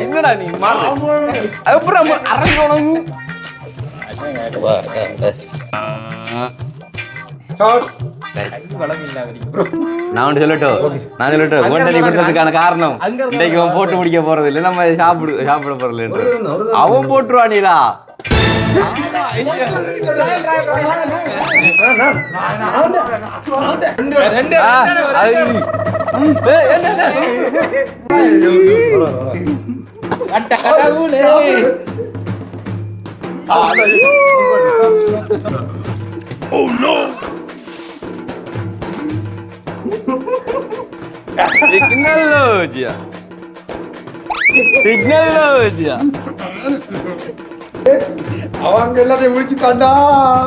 என்னடா நீ. அப்புறம் அரங்கணும் நான் சொல்லட்டும். நான் சொல்லட்டும். கொடுத்ததுக்கான காரணம். இன்னைக்கு அவன் போட்டு முடிக்க போறது இல்லை. நம்ம சாப்பிடு சாப்பிட போறது அவன் போட்டுருவானிடா ஆ, అంట కథవు Oh no! Tecnologia! Tecnologia! அவங்க எல்லாத்தையும் முடிச்சுட்டாண்டா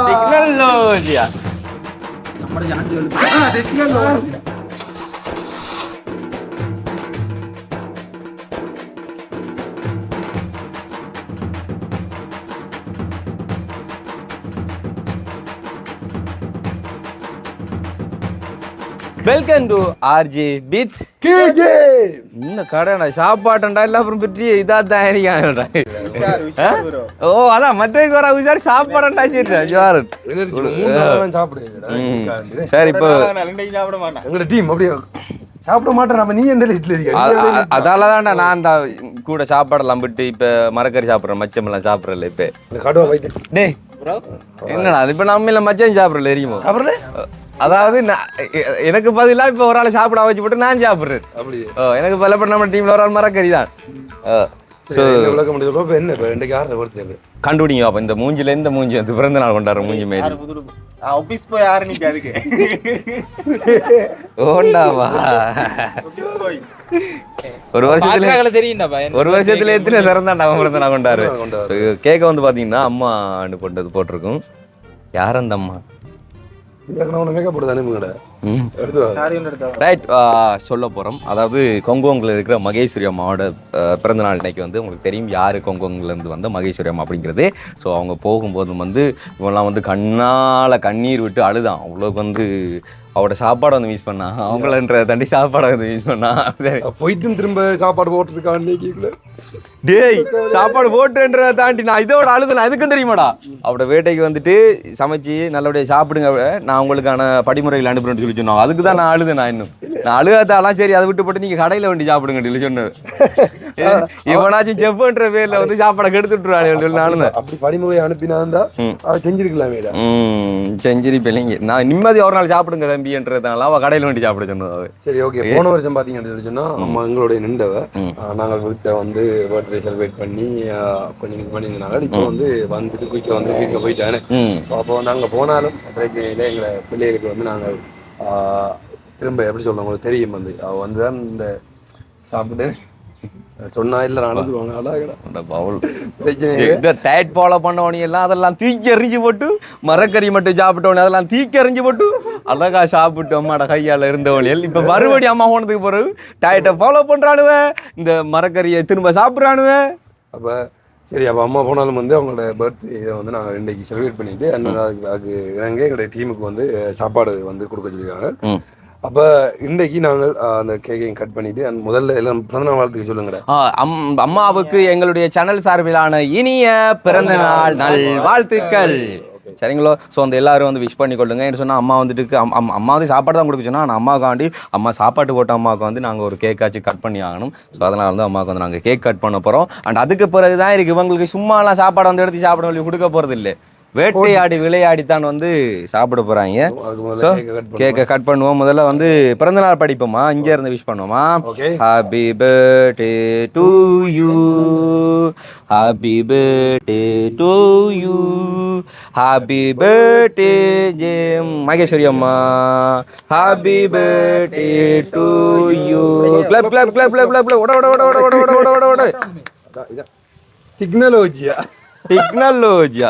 டெக்னாலஜியா நம்ம John technology welcome to RG Beed KJ இன்னும் கடைடா சாப்பாட்டண்டா எல்லாம் அப்புறம் பற்றி இதா தயாரிக்காங்கடா ஓ அதான் மற்றதுக்கு வர உஷார் சாப்பாடண்டா சரிடா ஜோர் சாப்பிடுங்க சரி இப்போ எங்களோட டீம் அப்படியே சாப்பிட மாட்டேன். நம்ம நீ எந்த லிஸ்ட்ல இருக்க அதால தான்டா நான் இந்த கூட சாப்பாடெல்லாம் விட்டு இப்ப மரக்கறி சாப்பிட்றேன் மச்சம் எல்லாம் சாப்பிடல இப்ப. கடுவா வைத்து டேய் என்னடா அது இப்ப நம்ம இல்ல மச்சம் சாப்பிடல எரியுமோ? சாப்பிடல அதாவது எனக்கு பதிலா இப்ப ஒரு ஆள் சாப்பிட வச்சு போட்டு நான் சாப்பிடுறேன். அப்படி ஓ, எனக்கு பதிலா இப்ப நம்ம டீம்ல ஒரு ஆள் மரக்கறி தான். ஓ, சோ விளக்க முடியும் இப்ப என்ன இப்ப ரெண்டு யாரை பொறுத்து கண்டுபிடிங்க அப்ப இந்த மூஞ்சில இந்த மூஞ்சி வந்து பிறந்த நாள் கொண்டாடுற மூஞ்சி மாரி. ஆபீஸ் போய் யாரு நிக்க அதுக்கு? ஓண்டாவா ஒரு வருஷத்துல ஒரு வருஷத்துல எத்தனை பிறந்தாண்டா அவன் பிறந்த நாள் கொண்டாரு? கொண்டாரு. கேக்க வந்து பாத்தீங்கன்னா அம்மா கொண்டது போட்டிருக்கும். யார் அந்த அம்மா? இதுக்கு நான் ஒன்று மேக்கப் போட்டு தானே கடை ரைட் சொல்ல போகிறோம் அதாவது கொங்கோங்கில் இருக்கிற மகேஸ்வரி அம்மாவோட அஹ், பிறந்த நாள் இன்னைக்கு வந்து உங்களுக்கு தெரியும் யார் கொங்கோங்கிலேருந்து வந்த மகேஸ்வரி அம்மா அப்படிங்கிறது. ஸோ அவங்க போகும்போது வந்து இவெல்லாம் வந்து கண்ணால் கண்ணீர் விட்டு அழுதான். அவ்வளோக்கு வந்து அவரோட சாப்பாடை வந்து மிஸ் பண்ணா அவங்களன்ற தண்டி சாப்பாடை வந்து மிஸ் பண்ணா. சரி. போயிட்டும் திரும்ப சாப்பாடு போட்டுருக்கான் டேய் சாப்பாடு போட்டுன்றத தாண்டி நான் இதோட அழுது நான் எதுக்கும் தெரியுமாடா? அவட வேட்டைக்கு வந்துட்டு சமைச்சு நல்லபடியா சாப்பிடுங்க. நான் உங்களுக்கான படிமுறைகள் அனுப்புறேன்னு சொல்லி சொன்னாங்க. அதுக்கு தான் நான் அழுது நான் இன்னும். நான் அழுகாதாலாம் சரி அதை விட்டு போட்டு நீங்க கடையில வண்டி சாப்பிடுங்க சொல்லி சொன்னது இவனாச்சும் செப்புன்ற பேர்ல வந்து சாப்பாடை கெடுத்துட்டுருவாங்க நானும். அப்படி படிமுறை அனுப்பினாந்தா ம். அவ செஞ்சிருக்கலாமேடா ம் செஞ்சரி பிள்ளைங்க. நான் நிம்மதி ஒரு நாள் சாப்பிடுங்க தம்பின்றதுனால அவ கடையில வண்டி சாப்பிட சொன்னது. சரி ஓகே. போன வருஷம் பாத்தீங்கன்னு சொல்லி சொன்னா அம்மா எங்களுடைய நின்றவ நாங்கள் வீட்டை வந்து பர்த்டே செலிப்ரேட் பண்ணி கொஞ்சம் இது பண்ணியிருந்தாங்க இப்போ வந்து வந்துட்டு குயிக்க வந்து குயிக்க போயிட்டானே. ஸோ அப்போ அங்கே போனாலும் இல்லை எங்களை பிள்ளைகளுக்கு வந்து நாங்கள் திரும்ப எப்படி சொல்ல உங்களுக்கு தெரியும் வந்து அவ வந்து தான் இந்த சாப்பிட்டு சொன்னா இல்லை இல்லை. இந்த டயட் ஃபாலோ பண்ணவனி எல்லாம் அதெல்லாம் தூக்கி எறிஞ்சு போட்டு மரக்கறி மட்டும் சாப்பிட்டவனே அதெல்லாம் தூக்கி எறிஞ்சு போட்டு அழகா சாப்பிட்டு அம்மாட கையால இருந்தவனியல் இப்ப மறுபடியும் அம்மா போனதுக்கு பிறகு டயட்டை ஃபாலோ பண்றானுவ. இந்த மரக்கறியை திரும்ப சாப்பிட்றானுவ. அப்போ சரி அப்போ அம்மா போனாலும் வந்து அவங்களோட பர்த்டே இதை வந்து நாங்கள் இன்றைக்கி செலிப்ரேட் பண்ணிட்டு அந்த அதுக்கு அதுக்கு இறங்க எங்களுடைய டீமுக்கு வந்து சாப்பாடு வந்து கொடுக்க சொல்லியிருக்காங்க. அப்போ இன்றைக்கு நாங்கள் அந்த கேக்கையும் கட் பண்ணிட்டு அந்த முதல்ல எல்லாம் பிறந்தநாள் வாழ்த்துக்கு சொல்லுங்கடா. அம்மாவுக்கு எங்களுடைய சேனல் சார்பிலான இனிய பிறந்த நாள் நல் வாழ்த்துக்கள். சரிங்களோ? ஸோ அந்த எல்லாரும் வந்து விஷ் பண்ணி கொள்ளுங்க என்ன சொன்னால் அம்மா வந்துட்டு அம்- அம்- அம்மா வந்து சாப்பாடு தான் கொடுக்க சொன்னா ஆனால் அம்மாவுக்காண்டி அம்மா சாப்பாட்டு போட்ட அம்மாவுக்கு வந்து நாங்கள் ஒரு கேக் ஆச்சு கட் பண்ணி ஆகணும். ஸோ அதனால் வந்து அம்மாவுக்கு வந்து நாங்கள் கேக் கட் பண்ண போகிறோம் அண்ட் அதுக்கு பிறகு தான் இருக்குது இவங்களுக்கு சும்மாலாம் சாப்பாடு வந்து எடுத்து சாப்பிட சொல்லி கொடுக்க போகிறது இல்லை வேட்டையாடி விளையாடி தான் வந்து சாப்பிட அதுக்கு ஸோ கேக்கை கட் பண்ணுவோம். முதல்ல வந்து பிறந்தநாள் படிப்போமா? இங்கே இருந்து விஷ் பண்ணுவோமா Happy birthday to you. Happy birthday to you. Happy birthday, Jim. Maheswari அம்மா. Happy birthday to you club club club club club ஓட ஓட ஓட ஓட ஓட ஓட ஓட ஓட. ஓட டெக்னாலஜியா டெக்னாலஜியா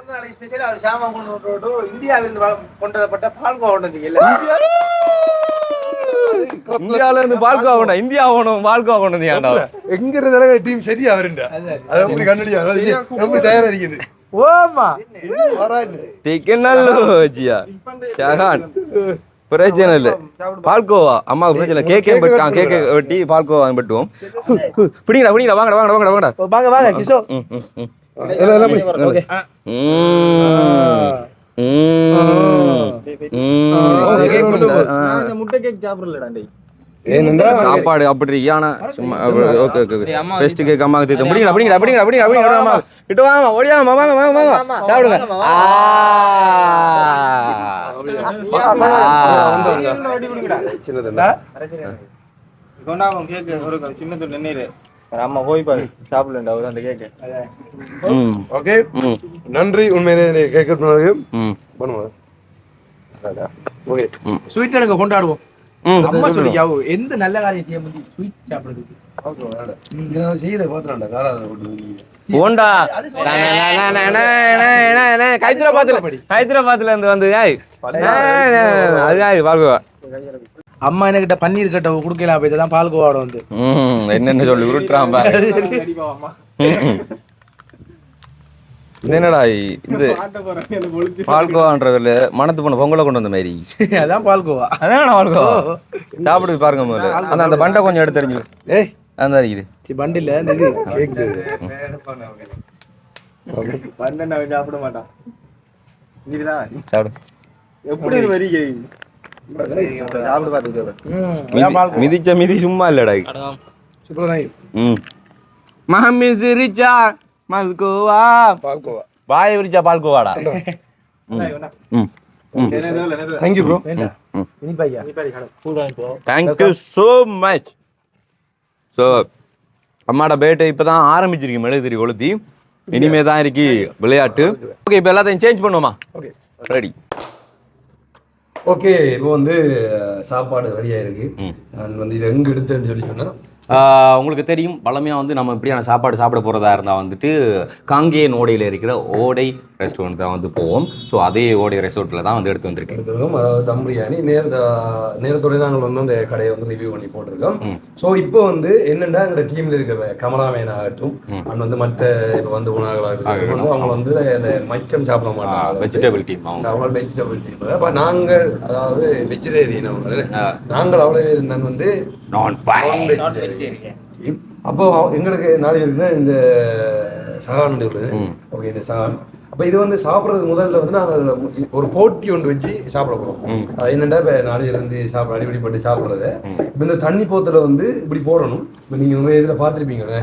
அவளை இருக்கு அவனுக்கு No, no. இந்தியாவில் கொண்டாடப்பட்ட பால்கோவா கொண்டு இந்தியால இருந்து பால்கோவா கொண்டா இந்தியா போகணும் பால்கோவா கொண்டு வந்தியாண்டா எங்க இருந்தாலும் டீம் சரியா வருண்டா அது எப்படி கண்டுடியா எப்படி தயாரா இருக்குது ஓமா. வரான்னு டெக்னல் வச்சியா ஷஹான். பிரச்சனை இல்லை. பால்கோவா. அம்மா பிரச்சனை கேக்கே வெட்டான் கேக்கே வெட்டி பால்கோவா வெட்டுவோம். பிடிங்கடா பிடிங்கடா. வாங்கடா வாங்கடா வாங்கடா வாங்கடா. வாங்க வாங்க கிஷோ சாப்பாடு அப்படி யானா சும்மா ஓகே ஓகே பெஸ்ட் கேக் அம்மா தீர்த்தம் பிடிங்கடா பிடிங்கடா பிடிங்கடா பிடிங்கடா பிடிங்கடா அம்மா கிட்ட வாங்க ஓடியாமா வாங்க வாங்க வாங்க சாப்பிடுங்க ஆ. சின்னதுண்டா கொண்டாங்க கேக் ஒரு சின்ன துண்டு அம்மா போய் பாரு சாப்பிடலடா ஒரு அந்த கேக் ம். ஓகே நன்றி உண்மையிலே கேட்க சொன்னது ம். பண்ணுவோம். ஓகே ஸ்வீட் எடுங்க கொண்டாடுவோம். அம்மா சொல்லிக்காவோ எந்த நல்ல காரியம் செய்ய முடியும்? ஸ்வீட் போண்டா. ஹைதராபாத்ல இருந்து வந்து அது வாழ்வா அம்மா என்கிட்ட பன்னீர் கட்ட குடுக்கலாம் அப்ப இதெல்லாம் பால்கோவாட வந்து. ம் என்னென்ன சொல்லி உருட்டுறான் என்னடா இது? பால்கோவான்றதுல மணத்து பண்ண பொங்கலை கொண்டு வந்த மாதிரி. அதான் பால்கோவா அதான் பால்கோவா சாப்பிட்டு பாருங்க முதல்ல. அந்த அந்த பண்டை கொஞ்சம் எடுத்து தெரிஞ்சு ஏய். அந்த இருக்குது சி பண்டில் இந்த இது. பண்டை சாப்பிட மாட்டான். இதுதான் சாப்பிடு. எப்படி ஒரு வரி மிதிச்ச மிதி சும்மா இல்லடா. சூப்பர் ம். மஹம்மி சிரிச்சா மல்கோவா. பால்கோவா. வாயை விரிச்சா பால்கோவாடா? Thank you bro thank you so much so அம்மாட பேட்டை இப்போ தான் ஆரம்பிச்சிருக்கு மெழுகுதிரி கொளுத்தி. இனிமே தான் இருக்கு விளையாட்டு. ஓகே இப்போ எல்லாத்தையும் சேஞ்ச் பண்ணுவோமா? ஓகே ரெடி ஓகே இப்போ வந்து சாப்பாடு ரெடியாக இருக்கு நான் வந்து இது எங்கே எடுத்தேன்னு சொல்லி சொன்னா உங்களுக்கு தெரியும் பழமையாக வந்து நம்ம இப்படியான சாப்பாடு சாப்பிட போகிறதா இருந்தால் வந்துட்டு காங்கேயன் ஓடையில் இருக்கிற ஓடை ரெஸ்டாரண்ட் தான் வந்து போவோம். ஸோ அதே ஓடை ரெஸ்டாரண்ட்டில் தான் வந்து எடுத்து வந்திருக்கேன். எடுத்திருக்கோம் அதாவது தம் பிரியாணி நேர நேரத்தோட நாங்கள் வந்து அந்த கடையை வந்து ரிவ்யூ பண்ணி போட்டிருக்கோம். ஸோ இப்போ வந்து என்னென்னா எங்களோட டீமில் இருக்கிற கமலாமேன் ஆகட்டும் அண்ட் வந்து மற்ற இப்போ வந்து உணவுகளாகட்டும் வந்து அவங்க வந்து இந்த மச்சம் சாப்பிட மாட்டாங்க. வெஜிடபிள் டீம் அவங்க வெஜிடபிள் டீம் அப்போ நாங்கள் அதாவது வெஜிடேரியன் அவங்க நாங்கள் அவ்வளோ பேர் இருந்தால் வந்து நான். அப்போ எங்களுக்கு தான் இந்த சகான் ஓகே இந்த சகான். அப்போ இது வந்து சாப்பிட்றதுக்கு முதல்ல வந்து நாங்கள் ஒரு போட்டி ஒன்று வச்சு சாப்பிட போகிறோம் அது என்னென்னா இப்போ நாலு பேர் வந்து சாப்பிட அடிப்படி பட்டு சாப்பிட்றது இப்போ இந்த தண்ணி போத்தில் வந்து இப்படி போடணும். இப்போ நீங்கள் உங்கள் இதில் பார்த்துருப்பீங்களே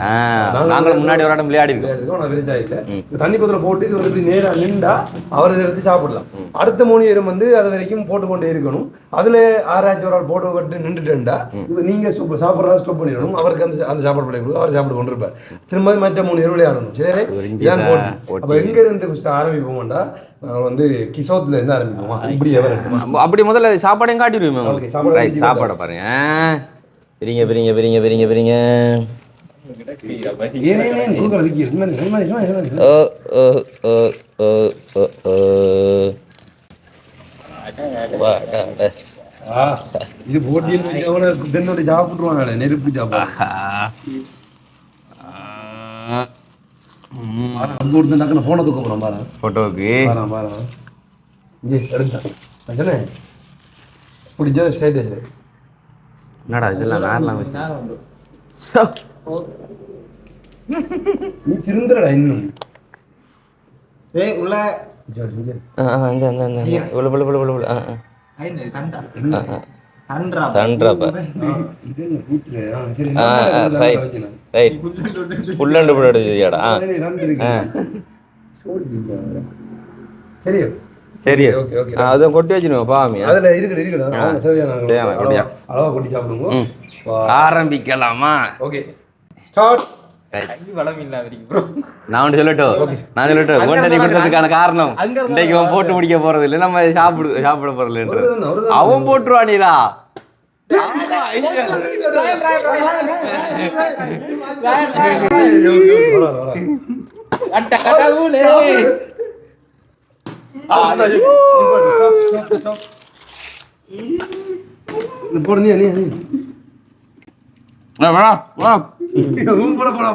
நாங்கள் முன்னாடி ஒரு இடம் விளையாடி நான் விரிச்சா இல்லை. இந்த தண்ணி பத்திரம் போட்டு இது வந்து இப்படி நேரா நின்றா அவர் இதை எடுத்து சாப்பிடலாம். அடுத்த மூணு பேரும் வந்து அது வரைக்கும் போட்டுக்கொண்டே இருக்கணும். அதுல ஆராய்ச்சி ஒரு ஆள் போட்டு விட்டு நின்றுட்டேன்டா இப்போ நீங்க சூப்பர் சாப்பிட்றதா ஸ்டாப் பண்ணிடணும். அவருக்கு அந்த அந்த சாப்பாடு கொடுக்கும் அவர் சாப்பிட்டு கொண்டு இருப்பார் திரும்ப மற்ற மூணு பேர் விளையாடணும். சரி இதான் போட்டி. அப்போ எங்க இருந்து ஃபஸ்ட்டு ஆரம்பிப்போம்டா நாங்கள் வந்து கிசோத்துல இருந்து ஆரம்பிப்போமா இப்படி அப்படி முதல்ல சாப்பாடையும் காட்டிடுவோம் Okay, சாப்பாடை சாப்பாடை பாருங்க. பிரிங்க பிரிங்க பிரிங்க பிரிங்க பிரிங்க. இது போட்டியில் சாப்பிட்டுருவாங்க நெருப்பு சாப்பாடு. ஆஹா. ஆ. ம். அங்க ஒருத்தன் டக்குனு போனை தூக்க போறான் பாரு போட்டோவுக்கு பாரு பாரு இங்கே எடுத்தான் நான் சொன்னேன் பிடிச்சா ஸ்டேட்டஸ் என்னடா இதெல்லாம் வேறலாம் வச்சு சோ. நீ திருந்துறடா இன்னும் ஏய் உள்ள. ஆ, ஆ, இந்த, இந்த, இந்த. இவ்வளவு, இவ்வளவு, இவ்வளவு, இவ்வளவு. ஆ, ஆ. புல்லண்டு புல்லடு செய்யாடா அதே இருக்கு. சரி. சரி. ஓகே ஓகே ஆ, அதான் கொட்டி வச்சிருவோம் பாமியா அதுல இருக்குது இருக்குது தேவையான தேவையான அளவா- அப்படியா? அளவா கொட்டி சாப்பிடுங்க. ம். ஆரம்பிக்கலாமா? ஓகே. ஸ்டார்ட். நான் ஒன்று சொல்லட்டும் நான் சொல்லட்டும் ஓட்டடி கொடுத்ததுக்கான காரணம். இன்னைக்கு அவன் போட்டு முடிக்க போறது இல்லை நம்ம சாப்பிடு சாப்பிட போறது. அவன் போட்டுருவானிடா வர, கூட போட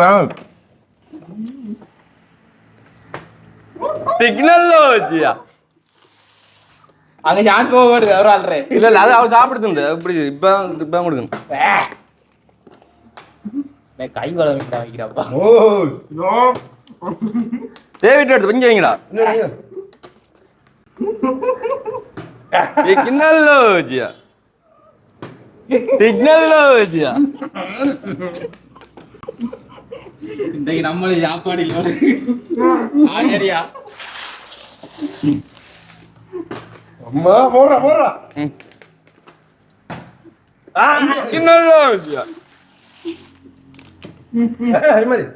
வேணாம் டெக்னாலஜியா அங்க யான் போக வருது? அவர் ஆள்றே. இல்ல இல்ல அது அவன் சாப்பிடுது இப்படி இப்ப இப்ப கொடுக்கணும். கை இல்ல வைக்கிறாப்பா ஓ டேவிட் எடுத்து கொஞ்சம் வைங்கடா? டெக்னாலஜியா டெக்னாலஜியா இன்றைக்கு நம்மள சாப்பாடு இல்லை. ஆடியா அம்மா போடுறா போடுறா டெக்னாலஜியா மாதிரி.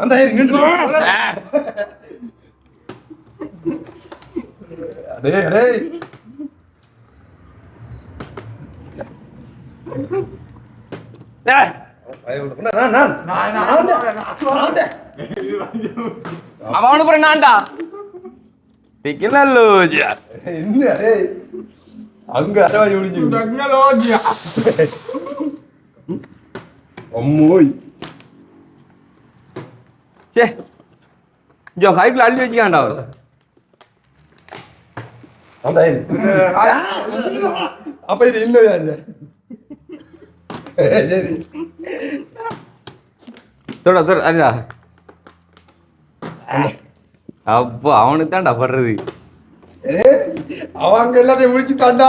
அந்த ஏறி நின்று அடே அடே நான் நான் அவன் அவனு போற நான்டா சே ஜோ கைக்குள்ள அள்ளி வச்சுக்காண்டா அவர் அப்ப இது இன்னும் சரி தொட தொட அரிதா அப்போ அவனுக்கு தான்டா படுறது அவங்க எல்லாத்தையும் முடிச்சுட்டாண்டா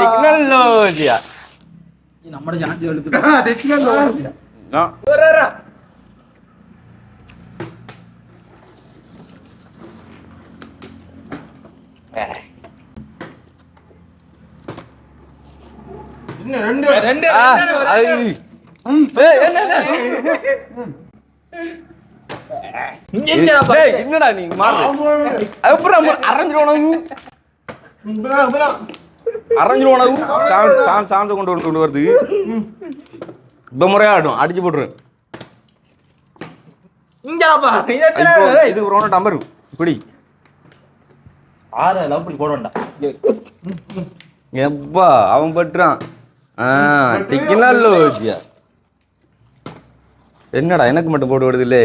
டெக்னாலஜியா நம்ம ஜாதி எழுத்து டெக்னாலஜியா ரெண்டு என்னடா நீ? கொண்டு கொண்டு வருது முறையா ஆடும் அடிச்சு போட்டுரு. இது ஒரு நம்பர் இப்படி எப்பா அவன் பட்டுறான். டெக்னாலஜியா என்னடா எனக்கு மட்டும் போட்டு விடுது இல்லே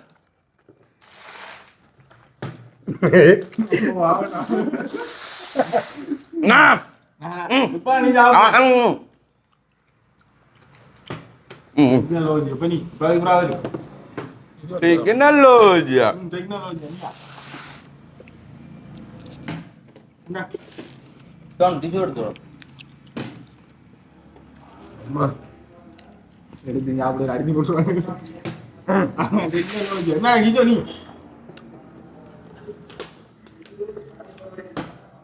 நீ டெக்னாலஜி பனி பிராவரி டெக்னாலஜியா டெக்னாலஜி என்ன அம்மா எடுத்து ஞாபகம் அடிச்சு போட்டுருவாங்க டெக்னாலஜி என்ன கீச்சோ நீ டெக்னாலஜியா எனக்கு போன ஈவன் நிடிக்கும்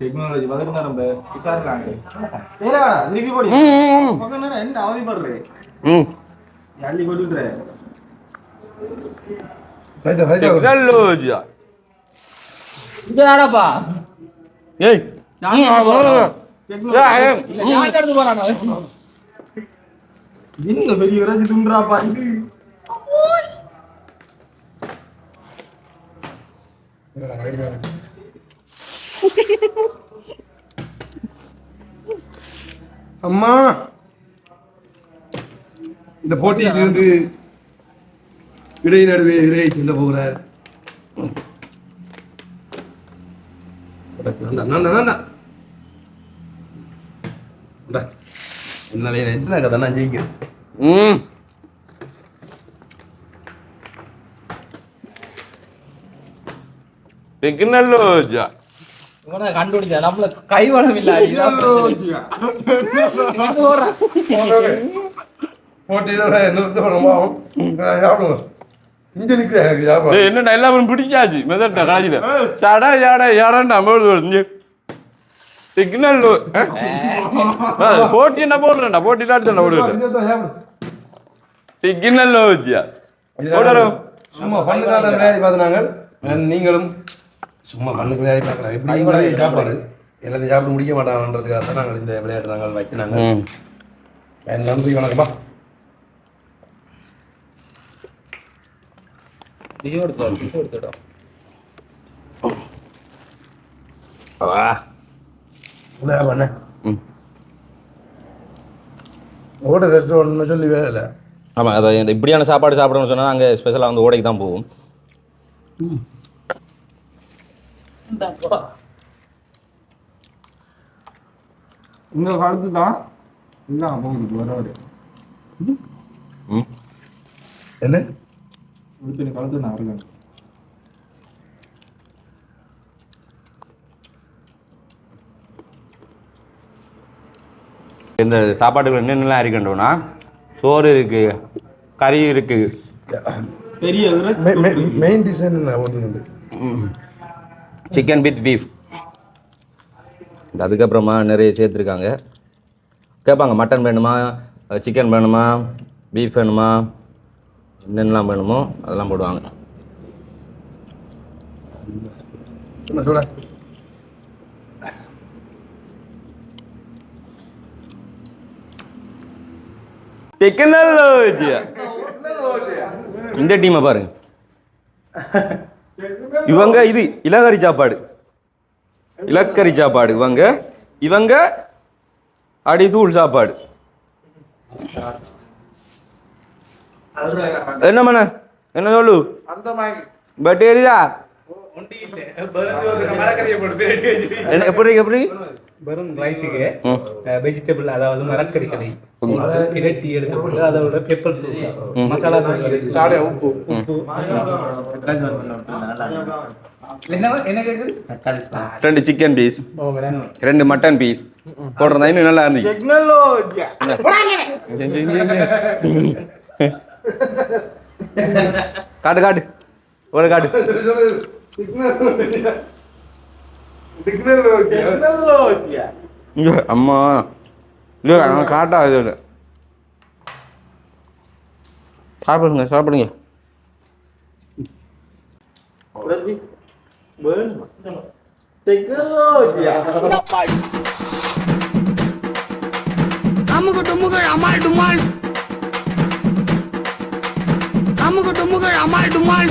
டெக்னாலஜி வளர்ந்தா நம்ம விசாரிக்கலாங்க வேறடா திருப்பி போடி. பக்கம் என்ன அவதிப்படுறேன் ம். அள்ளி கொண்டு ரைட்டா, ரைட்டா. டெக்னாலஜி இங்க ஆடாப்பா ஏய் நான் ஏய், இல்ல நான் எடுத்து போறானா என்ன பெரிய விராஜி துண்டுறாப்பா இது? இல்லடா, வயிறு வேற. அம்மா இந்த போட்டியில் இருந்து இடை நடுவே இடையை செல்ல போகிறார் நந்தா, நந்தா, நந்தா. இந்தா. எத்தனை கதை நான் ஜெயிக்கிறேன் ம். டெக்னாலஜி இவனை கண்டுபிடிச்சா நம்மள கைவளம் இல்ல போட்டியில் நிறுத்த வரமாவும் சாப்பிடுவோம் இங்கே என்னடா எல்லாரும் பிடிச்சாச்சு. மெதட்ட கலாச்சில சடா யாடா யாடாண்டா அம்பது வருது சிக்னல் போட்டி என்ன போடுறேன்டா? போட்டி தான் போடுவேன் சிக்னல் வச்சியா? சும்மா பார்த்து நாங்கள். நீங்களும் சும்மா பண்ணுக்கு விளையாடி பார்க்கலாம் எப்படி சாப்பாடு. எல்லாத்தையும் சாப்பிட முடிக்க மாட்டாங்கன்றதுக்காக தான் நாங்கள் இந்த விளையாட்டு நாங்கள் வைக்கிறாங்க. நன்றி வணக்கம்மா டியோ எடுத்துடா விளையாட பண்ண ம். ஓட ரெஸ்டாரண்ட் சொல்லி வேலை இல்லை. ஆமாம் அதை இப்படியான சாப்பாடு சாப்பிடணும்னு சொன்னால் அங்கே ஸ்பெஷலாக வந்து ஓடைக்கு தான் போவோம் இந்த காலத்து தான் இல்லாம போகுது வர என்ன? ஒருத்தனி காலத்து நான் இருக்கேன் இந்த சாப்பாட்டுகள் என்னென்னலாம் இருக்கணும்னா சோறு இருக்குது கறி இருக்குது பெரிய மெயின் டிசைன் என்ன ஒன்று சிக்கன் வித் பீஃப் அதுக்கப்புறமா நிறைய சேர்த்துருக்காங்க. கேட்பாங்க மட்டன் வேணுமா? சிக்கன் வேணுமா? பீஃப் வேணுமா? என்னென்னலாம் வேணுமோ அதெல்லாம் போடுவாங்க. டெக்னாலஜி இந்த டீமை பாருங்க இவங்க இது இலக்கரி சாப்பாடு. இலக்கரி சாப்பாடு இவங்க. இவங்க அடிதூள் சாப்பாடு. என்ன பண்ண என்ன சொல்லு? பட் ஏரியா எப்படி எப்படி வெறும் ரைஸுக்கு. வெஜிடபிள் அதாவது மரக்கறி கடை. பிரட்டி எடுத்து போட்டு அதோட பெப்பர் தூள். மசாலா தூள் சாடை உப்பு ரெண்டு சிக்கன் பீஸ் ரெண்டு மட்டன் பீஸ் போடுறதா இன்னும் நல்லா இருந்துச்சு. காட்டு காட்டு. ஒரு காட்டு. இங்க அம்மா. இல்லை இது சாப்பிடுங்க சாப்பிடுங்க. அமுக டுமுக அமால் டுமால் அமுக டுமுக அமால் டுமால். அமுக டுமுக அமால் டுமால்.